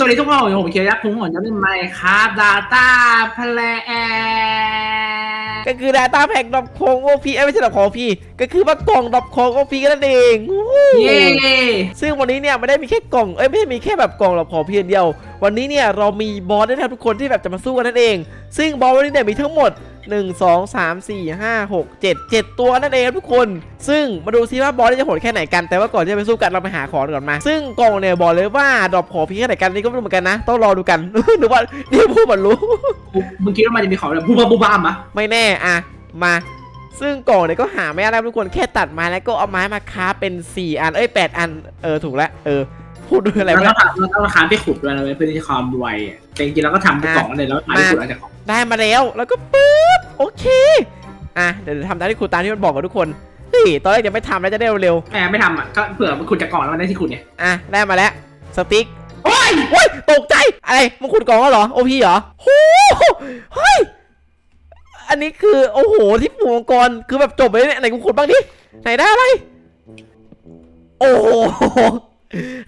สวัสดีทุกคนผมเคียวยักษ์คุ้งหอนจะเป็นไมค์ครับดาต้าแพลแอก็คือ Data Pack ดรอปโคงโอพีไม่ใช่ดรอปของพีก็คือว่ากล่องดรอปโคงโอพีกันนั่นเองวู้ฮู้เย้ซึ่งวันนี้เนี่ยไม่ได้มีแค่กล่องเอ้ยไม่ได้มีแค่แบบกล่องดรอปของพีอย่างเดียว วันนี้เนี่ยเรามีบอสด้วยนะครับทุกคนที่แบบจะมาสู้กันนั่นเอง ซึ่งบอสวันนี้เนี่ยมีทั้งหมด 1 2 3 4 5 6 7 7 ตัวนั่นเองครับทุกคน ซึ่งมาดูซิว่าบอสจะโหดแค่ไหนกัน แต่ว่าก่อนที่จะไปสู้กันเราไปหาของก่อนมา ซึ่งกล่องเนี่ยบอกเลยว่าดรอปของพีแค่ไหนกันนี่ก็ไม่รู้เหมือนกันนะ ต้องรอดูกันหรือว่านี่พูดเหมือนรู้มึงคิดว่ามันจะมีของแบบบูบาบูบามปะไม่แน่อะมาซึ่งกล่องเนี่ยก็หาไม่ได้นะทุกคนแค่ตัดไม้แล้วก็เอาไม้มาค้าฟเป็น 4 อันเอ้ย8อันเออถูกแล้วเออพูดด้วยอะไรเราไม่ต้อได้งทำเราต้องทำไปขุดด้วยนะเว้ยเพื่อที่จะความรวยอะแต่จริงๆเราก็ทำไปกล่องเลยแล้วทำไปขุดเอาจากของ ได้มาแล้วแล้วก็ปึ๊บโอเคอะเดี๋ยวทำตามที่ครูตามที่มันบอกกับทุกคนเฮ้ยตอนแรกยังไม่ทำแล้วจะได้เร็วแม่ไม่ทำอะก็เผื่อมันขุดจากกล่องแล้วมันได้ที่ขุดเนี่ยๆอะได้มาแล้วสติ๊กโอ้ยโอ้ยตกใจอะไรมึงขุดกล่องแล้วเหรอโอพีเหรอโอ้โหเฮ้ยอันนี้คือโอ้โหที่ปูมังกรคือแบบจบเลยเนี่ยไหนกูขุดบ้างดิไหนได้อะไร โอ้โห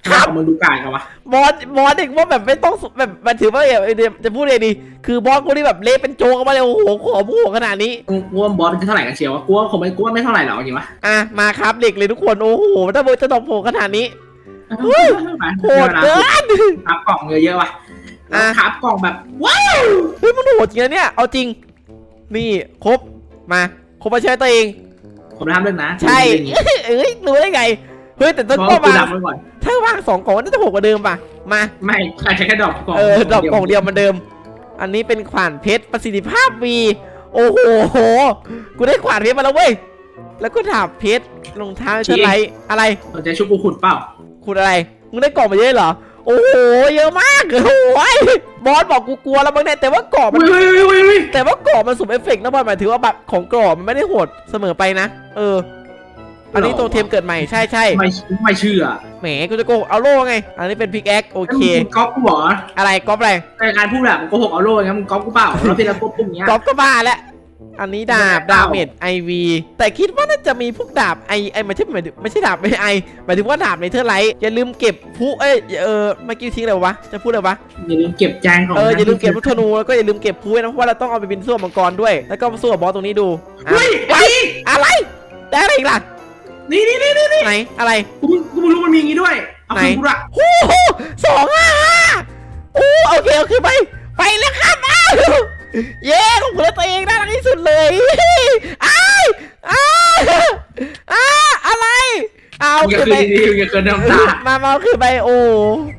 ครับมึงดูกายกันวะบอสบอสเด็กว่าแบบไม่ต้องสุแบบมันถือว่าแบบเดี๋ยวจะพูดเลยดีคือบอสคนที่แบบเละเป็นโจกออกมาเลยโอ้โหขอผู้ขนาดนี้กูกูว่าบอสเป็นเท่าไหร่กันเชียววะกูว่าคงไม่กูว่าไม่เท่าไหร่หรอกจริงวะอะมาครับเด็กเลยทุกคนโอ้โหถ้าเบอร์จะตอบโผขนาดนี้เฮ้ยโหดเกินครับกล่องเยอะๆว่ะอะครับกล่องแบบว้าวเฮ้ยมันโหดจริงนะเนี่ยเอาจริง นี่ครบมาครบมาใช้ตัวเองผมทำเรื่องนะใช่เอ้ยรู้ได้ไงเฮ้ยแต่ต้ต้อองงก็กูวางดับไว้ก่อนถ้าวางสองกล่องน่าจะโหดกว่าเดิมป่ะ มา ไม่ใครใช้แค่ดอกกล่องเออดอกกล่องเดียวเหมือนเดิม อันนี้เป็นขวานเพชรประสิทธิภาพวีโอ้โห กูได้ขวานเพชรมาแล้วเว้ย แล้วก็ดาบเพชรรองเท้าเชอร์ไลท์อะไรสนใจชุบกูขุดเปล่าคุณอะไร มึงได้กล่องมาเยอะเหรอ โอ้โห เยอะมากโอ้ยบอสบอกกูกลัวแล้วบางเนี่ยแต่ว่ากรอบมันเฮ้ยเฮ้ยเฮ้ยเฮ้ยแต่ว่ากรอบมันสุ่มเอฟเฟกต์นะบอลหมายถึงว่าแบบของกรอบมันไม่ได้โหดเสมอไปนะ เออ อันนี้ตัวเทมเกิดใหม่ใช่ใช่ไม่ไม่เชื่อแหมกูจะโกหกเอาโล่ไง อันนี้เป็นพิกแอคโอเคมึงก๊อปกูเหรออะไรก๊อปอะไรในการพูดแบบมึงโกหกเอาโล่งั้นมึงก๊อปกูเปล่าเราที่เราปุ๊บปุ๊บเนี้ยก๊อปก็บ้าแล้วอันนี้ดาบไม่ได้ดาเอาเมจไอวีแต่คิดว่าน่าจะมีพวกดาบไอไอไม่ใช่หมายถึงไม่ใช่ดาบไม่ไอหมายถึงว่าดาบในเทอร์ไลท์อย่าลืมเก็บผู้เอ้ยเออเมื่อกี้ทิ้งอะไรวะจะพูดอะไรวะอย่าลืมเก็บแจงของเอออย่าลืมเก็บลูกธนูแล้วก็อย่าลืมเก็บผู้ไว้นะเพราะว่าเราต้องเอาไปบินสู้กับมังกรด้วย แล้วก็มาสู้กับบอสตรงนี้ดูอะเฮ้ยไอ้อะไรได้อะไรอีกล่ะ นี่นี่นี่นี่ไหนอะไร กูเพิ่งกูเพิ่งรู้มันมีอย่างงี้ด้วย เอาคืนกูละโอ้โหสองห้าห้าโอ้โอเคโอเคไป ไปแล้วครับอ้าวเย้ของผมตัวเองได้รักที่สุดเลยอ้ายอ้าวอ้าอะไรเอาอย่าคืนคืไปนดีๆอย่าคืนน้ำตามามาเอาคืนไปโอ้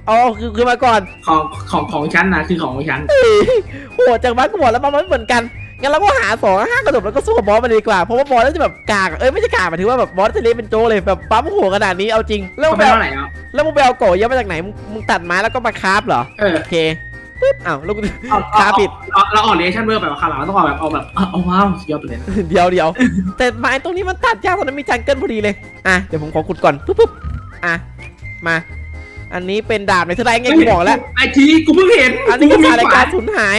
เอาคือคือมาก่อนของของของฉันนะคือของของฉัน เฮ้ยโหจังหวะกูบอกแล้วมันไม่เหมือนกัน งั้นเราก็หาสองห้ากระโดดแล้วก็สู้กับบอสมันดีกว่า เพราะว่าบอสน่าจะแบบกากเอ้ยไม่ใช่กากหมายถึงว่าแบบบอสจะเละเป็นโจเลยแบบปั๊มหัวขนาดนี้เอาจริง แล้วก็แบไม่บเท่าไหร่แล้วแล้วมึงไปเอาโกะเยอะมาจากไหนมึงมึงตัดไม้แล้วก็มาคราฟเหรอเออโอเคปึ๊บอ้าวแล้วกูเอาคราฟผิดเราเราออกเรียชั่นเบอร์แบบว่าคาราต้องเอาแบบเอาแบบเอาว้าวสุดยอดไปเลยนะเดี๋ยวเดี๋ยวแต่ไม้ตรงนี้มันตัดยากตอนนั้นมีจังเกิลพอดีเลยอะเดี๋ยวผมขอขุดก่อนปุ๊บปุ๊บอะมาอันนี้เป็นดาบในเท่าไรไงกูบอกแล้วไอทีกูเพิ่งเห็น อันนี้ก็มีสารรายขวาการนสูญหาย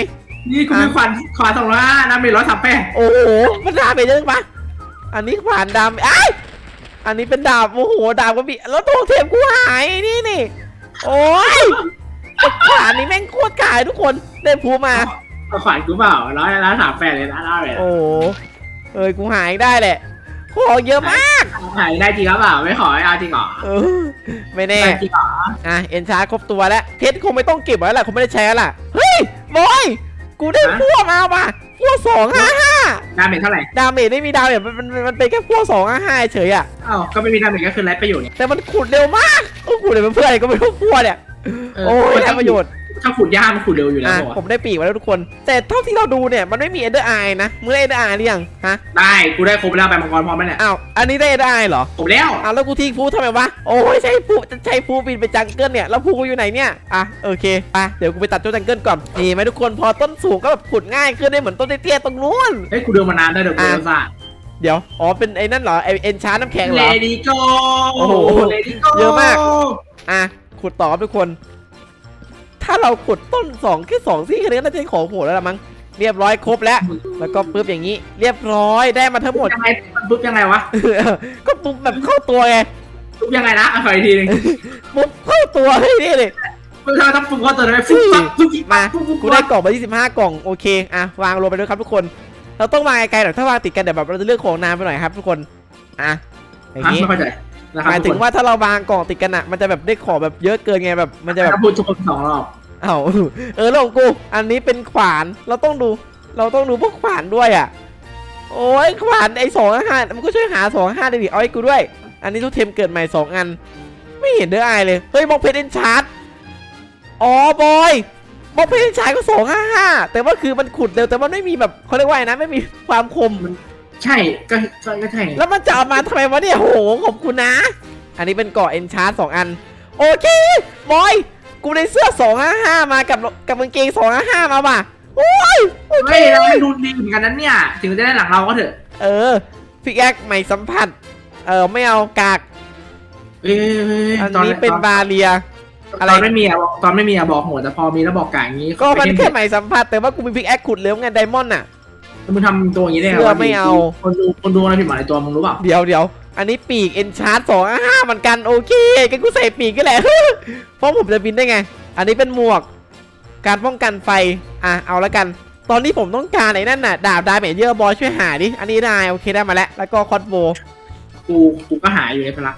นี่กูมีขวานขวานสองร้อยห้าน้ำเป็นร้อยสามแปดโอ้โหมันดาบไปเยอะปะอันนี้ผ่านดาบไอ้ายอันนี้เป็นดาบโอ้โหดาบก็มีแล้วตัวเทมกูหายนี่นี่ โอ้ยไอ้ขวานนี้แม่งโคตรกายทุกคนได้พูมา เอาขวานกูเปล่าร้อยร้อยสามแปดเลยนะร้อยเลยโอ้โหเอ้ยกูหายได้แหละของเยอะมากขายได้จริงหรือเปล่าไม่ขอเอาจริงเหรอเออไม่แน่ ได้จริงเหรออะเอ็นชาร์จครบตัวแล้ว เพชรคงไม่ต้องเก็บไว้แหละคงไม่ได้ใช้แล้วล่ะเฮ้ยบอย กูได้พวกมาว่ะพวกสองห้าห้าดาเมจเท่าไหร่ดาเมจไม่มีดาเมจมันมันมันเป็นแค่พวกสองห้าห้าเฉยอะอ้าวก็ไม่มีดาเมจก็คือไรประโยชน์เนี่ยแต่มันขุดเร็วมากโอ้ขุดเลยเพื่อนอะไรก็ไม่รู้พวกเนี่ยเออโอ้ยได้ประโยชน์ ถ้าขุดยากมันขุดเร็วอยู่แล้วอะเหรอผมได้ปีกมาแล้วทุกคน แต่เท่าที่เราดูเนี่ยมันไม่มีเอเดอร์ไอนะมึงได้เอเดอร์ไอหรือยังฮะได้กูได้ครบแล้วไปมังกรพร้อมแล้วเนี่ยอ้าวอันนี้ได้เอเดอร์ไอเหรอครบแล้วอ้าวแล้วกูทิ้งฟูทำไมวะโอ้ยใช้ฟูจะใช้ฟูบินไปจังเกิลเนี่ยแล้วฟูกูอยู่ไหนเนี่ยอะโอเคไปเดี๋ยวกูไปตัดเจ้าจังเกิลก่อนนี่ไหมทุกคนพอต้นสูงก็แบบขุดง่ายขึ้นได้เหมือนต้นเตี้ยๆตรงนู้น เฮ้ยกูเดินมานานได้เดี๋ยวกูอะเดินซะเดี๋ยวอ๋อเป็นไอ้นั่นเหรอไอเอ็นชาร์น้ำแข็งเหเลรอดี้โกโอ้โหเลดี้โกเยอะมาก อะขุดต่อครับทุกคน ถ้าเราขุดต้นสองแค่สองซี่แค่นี้ก็น่าจะได้ของโหดแล้วละมั้งเรียบร้อยครบแล้ว แล้วก็ปุ๊บอย่างนี้ เรียบร้อยได้มาทั้งหมดยังไงมันปุ๊บยังไงวะก็ปุ๊บแบบเข้าตัวไงปุ๊บยังไงนะเอาขออีกทีหนึงปุ๊บเข้าตัวเฮ้ยนี่เลยเราต้องฝึกว่าตัวนั้นฟุ๊บปั๊บฟุ๊บปั๊มาบฟุ๊บปุ๊บกูได้กล่องมา25 กล่องโอเคอะวางรวมไปด้วยครับทุกคน เราต้องวางไกลๆหน่อยถ้าวางติดกันเดี๋ยวแบบเราจะเลือกของนานไปหน่อยครับ ทุกคนอะอย่างฮะนี้ไม่เข้าใจ นะคหรับมายถึงว่าถ้าเราวางกล่องติดกันอะมันจะแบบได้ของแบบเยอะเกินไงแบบมันจะแบบถ้าพูดทุกคนสองรอบเอ้าเออเรื่องของกู อันนี้เป็นขวานเราต้องดู เราต้องดูพวกขวานด้วยอะ โอ้ยขวานไอ้สองห้ามันก็ช่วยหาสองห้าได้ดิเอาให้กูด้วย อันนี้ทุกเทมเกิดใหม่สองอัน ไม่เห็นเด้ออายเลยเฮ้ยบล็อกเพชรเอนชาร์ดอ๋อบอยบล็อกเพชรเอนชาร์ดก็สองห้าห้าแต่ว่าคือมันขุดเร็วแต่มันไม่มีแบบเขาเรียกว่าไงนะไม่มีความคม ใช่ก็ก็ก็ใช่ไงแล้วมันจะเอามาทำไมวะเนี่ยโหขอบคุณนะ อันนี้เป็นเกาะเอนชาร์ดสองอัน โอเค บอย กูได้เสื้อ255มากับกับกางเกง255มาว่ะโอ้ยโอเคเฮ้ยเราไม่ดูดีเหมือนกันนั้นเนี่ย ถึงจะได้หลังเราก็เถอะเออพิกแอคใหม่สัมผัส เออไม่เอากาก เอ้ยอันตอนนี้เป็นบาเรียอะไร ตอนไม่มีอะบอกตอนไม่มีอะบอกหัวแต่พอมีแล้วบอกกลางอย่างนี้ก็มันแค่ใหม่สัมผัสแต่ว่ากูมีพิกแอคขุดเร็วไงไดมอนด์น่ะ มึงทำตัวอย่างนี้ได้ไงเสื้อวะไม่เอา คนดูคนดูอะไรผิดหวังในตัวมึงรู้เปล่าเดี๋ยวเดี๋ยวอันนี้ปีกเอนชาร์ด255เหมือนกันโอเคกันกูใส่ปีกก็แหละ เพราะผมจะบินได้ไง อันนี้เป็นหมวก การป้องกันไฟ อะเอาละกัน ตอนนี้ผมต้องการไอ้นั่นน่ะ ดาบดาเมจเยอะบอยช่วยหาดิ อันนี้ได้โอเคได้มาแล้ว แล้วก็คอสโบกูกูก็หาอยู่ในพลัก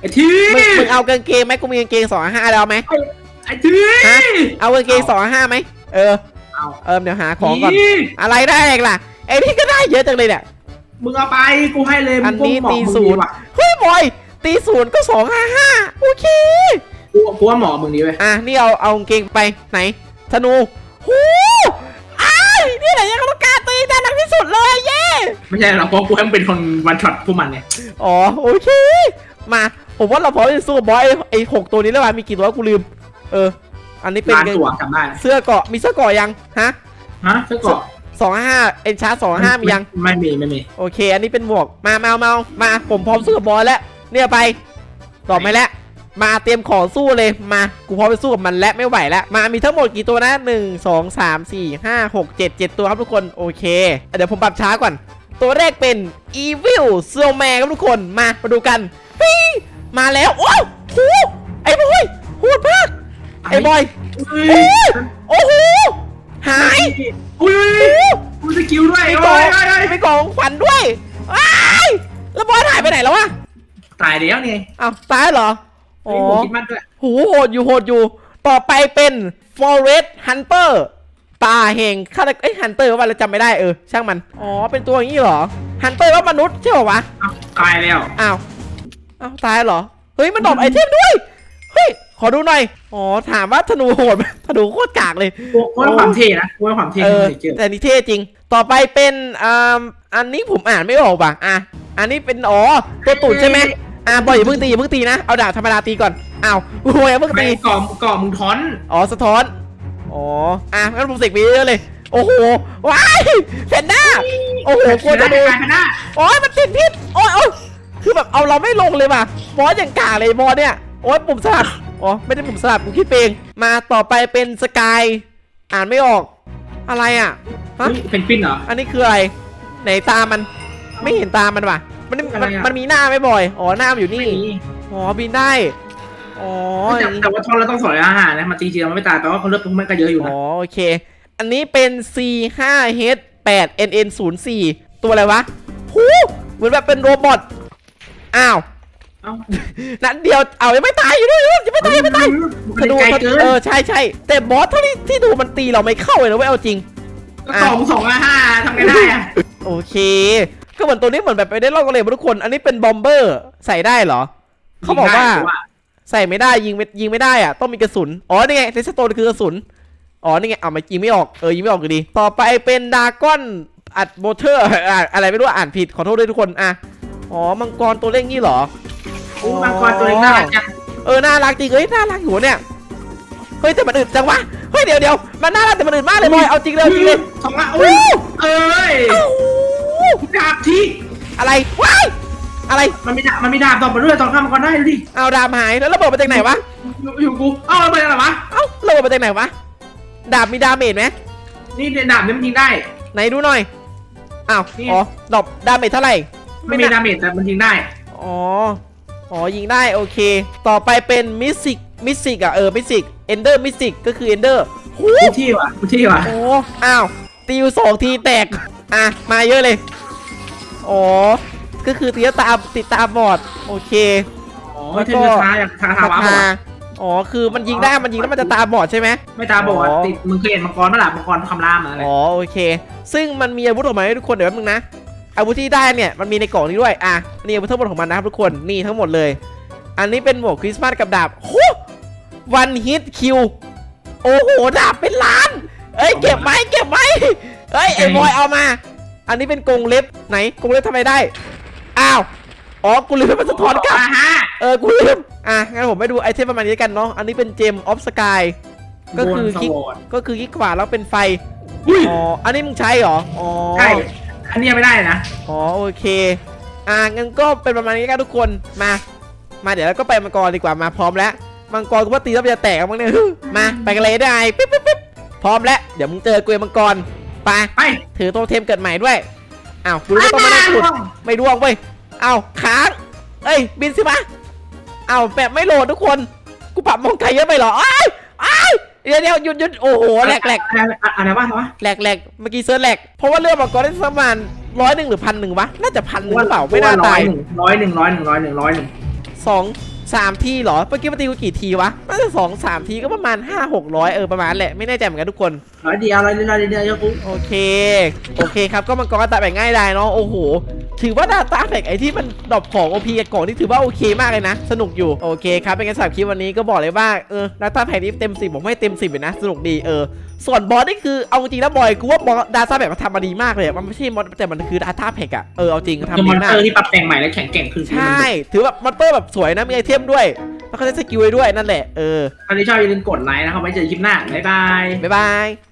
ไอ้ที่มึงมึงเอากางเกงไหมกูมีกางเกงสองห้าแล้วเอาไหมไอ้ที่ฮะ เอากางเกงสองห้าไหมเออ เอาเออเดี๋ยวหาของก่อนนี่อะไรได้อีกล่ะไอ้นี่ก็ได้เยอะจังเลยเนี่ย มึงเอาไปกูให้เลยอันนี้มึงก็หมตีมึงศูนย์ดีว่ะเฮ้ยบอย ตีศูนย์ก็สองห้าห้าโอเค กูกูว่าหมอมึงดีเว้ยอะนี่เอาเอากางเกงไปไหนธนูโอ้อ้ายนี่แหละยังต้องการตีได้หนักที่สุดเลยเย้ไม่ใช่หรอกเพราะกูให้มึงเป็นคนวันช็อตพวกมันเนี่ยอ๋อโอเค มา ผมว่าเราพร้อมจะสู้กับบอยไอ้ไอ้หกตัวนี้แล้วว่ะมีกี่ตัวกูลืม เออ อันนี้เป็นล้านตัวจำได้เสื้อเกราะมีเสื้อเกราะยังฮะฮะเสื้อเกราะสองห้าเอ็นชาร์สองห้ามียังไม่มีไม่มีโอเค อันนี้เป็นหมวกมามามามาผมพร้อมสู้กับบอยแล้ว เนี่ยไปตอบไม่แล้วมาเตรียมของสู้เลยมากูพร้อมไปสู้กับมันและไม่ไหวแล้วมามีทั้งหมดกี่ตัวนะหนึ่งสองสามสี่ห้าหกเจ็ดเจ็ดตัวครับทุกคนโอเค เดี๋ยวผมปรับช้าก่อน ตัวแรกเป็น Evil Snowman ครับทุกคนมามาดูกันปี๊มาแล้วโอ้โหไอ้บอยโหดมาก ไอ้บอยอุ้ยโอ้โหหายอุ้ยโอ้โหกูสกิลด้วยมีโอ้กล่องยโอ้ยโอ้ยมีกล่องขวัญด้วยว้ายแล้วบอลหายไปไหนแล้ววะตายแล้วนี่อ้าวตายเหรออ๋โอ้อโหคิดมากด้วยโหโหดอยู่โหดอยู่ ต่อไปเป็น Forest Hunter ตาแห่งฆาตกรเอ้ย Hunter ว่าเราจำไม่ได้เออช่างมันอ๋อเป็นตัวอย่างนี้เหรอ Hunter ว่ามนุษย์ใช่ป่าวะเอ้าตายแล้วอ้าวอ้าวตายเหรอเฮ้ยมันดรอปไอเทมด้วยเฮ้ย ขอดูหน่อย อ๋อ ถามว่าธนูโหดไหมธนูโคตรกากเลยกูกูให้ความเท่นะกูให้ความเท่เออที่เจอแต่นี่เท่จริง ต่อไปเป็นอ่าอันนี้ผมอ่านไม่ออกป่ะ อะ อันนี้เป็น อ๋อ ตัวตูดใช่ไหมอะบอยอย่าเพิ่งตีอย่าเพิ่งตีนะ เอาดาบธรรมดาตีก่อน อ้าวโอ้ยอย่าเพิ่งทำไมตี กล่อมกล่อมมึงท้อน อ๋อ สะท้อน อ๋อ อะงั้นผมเสกไปเยอะเลย โอ้โห ว้ายแพนด้า โอ้โหกลัวจะโดนกลายเป็นหน้าโอ้ยมันติดพิษโอ้ยโอ้ยคือแบบเอาเราไม่ลงเลยว่ะบอสอย่างกาเลยบอสเนี่ย โอ้ยปุ่มสลับ อ๋อ ไม่ได้ปุ่มสลับกูคิดเอง มาต่อไปเป็นสกาย อ่านไม่ออก อะไรอะฮะเฮ้ยเป็นปิ้นเหรอ อันนี้คืออะไร ไหนตามัน ไม่เห็นตามันว่ะ มันมันอะไรอะมันมีหน้าไหม่บ่อย อ๋อ หน้ามันอยู่นี่ไม่มีอ๋อ บินได้ อ๋อ แต่แต่ว่าท้อนเราต้องสอยอาหารนะมันจริงๆเราไม่ตายแปลว่าเขาเลือกพวกมันก็เยอะอยู่อ๋นะอโอเค อันนี้เป็น C5H8NN04 ตัวอะไรวะหูเหมือนแบบเป็นโรบอท อ้าว เอ้านัดเดียวเอายังไม่ตายอยู่ด้วยยังไม่ตายยังไม่ตายมันไกลเกินเออใช่ใช่แต่บอสเท่าที่ที่ดูมันตีเราไม่เข้าเลยนะเว้ยเอาจริงก็สองสองอาห้าทำไงได้อะโอเค ก็เหมือนตัวนี้เหมือนแบบไปได้รอบกันเลยทุกคน อันนี้เป็นบอมเบอร์ใส่ได้เหรอ เขาบอกว่า ใส่ไม่ได้ยิงไม่ยิงไม่ได้อะต้องมีกระสุน อ๋อนี่ไงเลสโตนคือกระสุน อ๋อนี่ไงเอามายิงไม่ออกเออยิงไม่ออกอยู่ดี ต่อไปเป็นดากอนอัดโบเทอร์อะไรไม่รู้อ่านผิดขอโทษด้วยทุกคนอะอ๋อมังกรตัวเล็กนี่เหรอโอ้มังกรตัวเล็กน่ารักจังเออน่ารักจริงเฮ้ยน่ารักอยู่เนี่ยเฮ้ยแต่มันอึดจังวะเฮ้ยเดี๋ยวเดี๋ยวมันน่ารักแต่มันอึดมากเลยบอยเอาจริงเลยเอาจริงเลยสองละอุ้ยเอ้ยเอ้าดาบที่อะไรว้ายอะไรมันมีดาบมันมีดาบต่อมาด้วยต่อข้ามมังกรได้ดูดิเอาดาบหายแล้วระเบิดมาจากไหนวะอยู่อยู่กูเอ้าแล้วมันอะไรวะเอ้าระเบิดมาจากไหนวะดาบมีดาเมจไหมนี่เนี่ยดาบนี่มันยิงได้ ไหนดูหน่อยอ้าวนี่อ๋อดอกดาเมจเท่าไหร่ไม่มีดาเมจแต่มันยิงได้อ๋อ อ๋อยิงได้โอเค ต่อไปเป็นมิสิกมิสิกอะเออมิสิก Ender Mystic ก็คือ Ender หูทุกที่ว่ะทุกที่ว่ะโอ้อ้าวตีอยู่สองทีแตกอะมาเยอะเลยอ๋อก็คือตีแล้วตามติดตามบอดโอเคอ๋อเทนช้าอยากทาทาวะบอกว่าอ๋อคือมันยิงได้มันยิงแล้วมันจะตาบอดใช่ไหมไม่ตาบอกว่าอ๋อติดมึงเคยเห็นมังกรเมื่อไหร่มังกรคำรามอะไรอ๋อโอเค ซึ่งมันมีอาวุธออกมาให้ทุกคนเดี๋ยวแป๊บนึงนะ อาวุธที่ได้เนี่ยมันมีในกล่องนี้ด้วยอะนี่อาวุธทั้งหมดของมันนะครับทุกคนนี่ทั้งหมดเลย อันนี้เป็นหมวกคริสต์มาสกับดาบโหวันฮิตคิวโอ้โหดาบเป็นล้านเอ้ยเก็บไหมเก็บไหมเอ้ยไอ้บอยเอามา อันนี้เป็นกรงเล็บไหนกรงเล็บทำไมได้อ้าวอ๋อกูลืมให้มันสะท้อนกลับอ่าฮะเออกูลืมอะงั้นผมไปดูไอเทมประมาณนี้แล้วกันเนาะอันนี้เป็นเจมออฟสกายก็คือโดนสคลิกวอตก็คือคลิกขวาแล้วเป็นไฟอุ้ยอ๋ออันนี้มึงใช้เหรออ๋อใช่ อันนี้ยังไม่ได้นะ อ๋อโอเค อะงั้นก็เป็นประมาณนี้กันทุกคนมา มาเดี๋ยวเราก็ไปมังกรดีกว่ามาพร้อมแล้วมังกรกูว่าตีแล้วมันจะแตกมั้งเนี่ย มาไปกันเลยได้ปิ๊บปิ๊บปิ๊บพร้อมแล้วเดี๋ยวมึงเจอกูไอ้มังกรไปไป ถือโตเทมเกิดใหม่ด้วยอ้าวกูรู้ว่าต้องมาได้ขุด ไม่ร่วงเว้ยเอาค้าง เอ้ย บินสิมาเอาแบบไม่โหลดทุกคน กูปรับมองไกลเยอะไปเหรออ้ายอ้าย เดี๋ยวเดี๋ยวหยุดหยุดโอ้โหแหลกแหลกอะไรอะไรวะอะไรวะแหลกแหลกเมื่อกี้เซิร์ชแหลกเพราะว่าเรื่องมังกรได้ประมาณร้อยหนึ่งหรือพันหนึ่งวะน่าจะพันหนึ่งหรือเปล่าไม่น่าตายร้อยหนึ่งร้อยหนึ่งร้อยหนึ่งร้อยหนึ่งสอง สามทีเหรอเมื่อกี้มันตีกูกี่ทีวะน่าจะสองสามทีก็ประมาณห้าหกร้อยเออประมาณนั้นแหละไม่แน่ใจเหมือนกันทุกคนร้อยเดียวร้อยเดียวร้อยเดียวเยอะกูโอเค โอเคครับก็มังกรก็ตัดแบบง่ายได้เนาะโอ้โหถือว่าดาต้าแพ็กไอที่มันดรอปของ OP กับกล่องนี่ถือว่าโอเคมากเลยนะ สนุกอยู่โอเคครับเป็นการสำหรับคลิปวันนี้ก็บอกเลยว่าเออดาต้าแพ็กนี้เต็ม10ผมให้เต็ม10เลยนะสนุกดีเออส่วนบอสนี่คือเอาจริงๆแล้วบอยกูว่าบอสดาต้าแพ็กมันทำมาดีมากเลยอะมันไม่ใช่มอสแต่มันคือดาต้าแพ็กอะเออเอาจริงคือทำมดีอนสมาเตกอร์ที่ปรับแต่งใหม่และแข็งแกร่งขึ้นใช่ถือแบบมอนเตอร์แบบสวยนะมีไอเทมด้วย แล้วก็ได้สกิลไว้ด้วยนั่นแหละ เออใครที่ชอบอย่าลืมกดไลค์นะครับไว้เจอคลิปหน้าบ๊ายบาย บ๊ายบาย